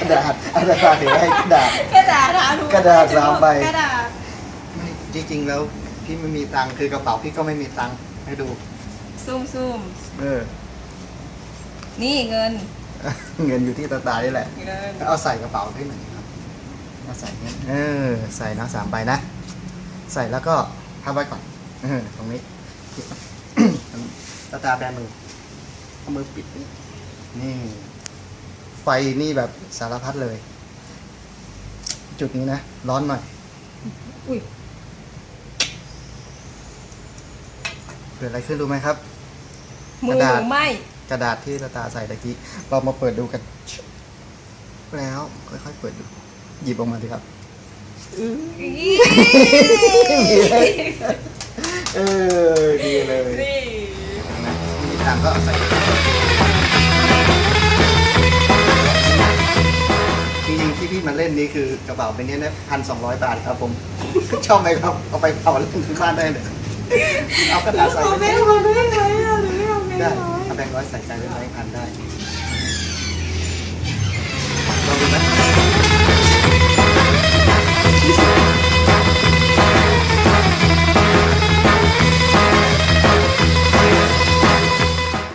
กระดาษอาจารย์ถือให้กระดาษ กระดาษหาดูกระดาษสามใบ กระดาษไม่จริงๆแล้วพี่ไม่มีตังค์คือกระเป๋าพี่ก็ไม่มีตังค์ให้ดูซูมซูมเออ นี่เงิน เงินอยู่ที่ตาตานี่แหละ เงิน เอาใส่กระเป๋าให้หน่อยครับเอาใส่เงี้ยเออ ใส่นะสามใบนะ ใส่แล้วก็พับไว้ก่อนเออตรงนี้ ตาตาแบมือเอามือปิดนี่นี่ ไฟนี่แบบสารพัดเลย จุดนี้นะ ร้อนหน่อยอุ้ยเกิดอะไรขึ้นรู้ไหมครับมือกระหดาษนูไหมกระดาษที่ตาตาใส่ตะกี้ เรามาเปิดดูกัน แล้วค่อยๆเปิดดู หยิบออกมาดีครับเออดีเลยนี่นะมีตังค์ก็เอาใส่ ที่พี่มาเล่นนี่คือกระเป๋าเป็นนี้นะพันสองร้อยบาทครับผม ชอบไหมครับ เอาไปเผาเล่นที่บ้านได้เลยเอากระดาษใส่เอาไปแบงค์ร้อยได้ไหมอะหนูไม่เอาแบงได้ค์ร้อยเอาแบงค์ร้อยใส่ใจไว้ไว้พันได้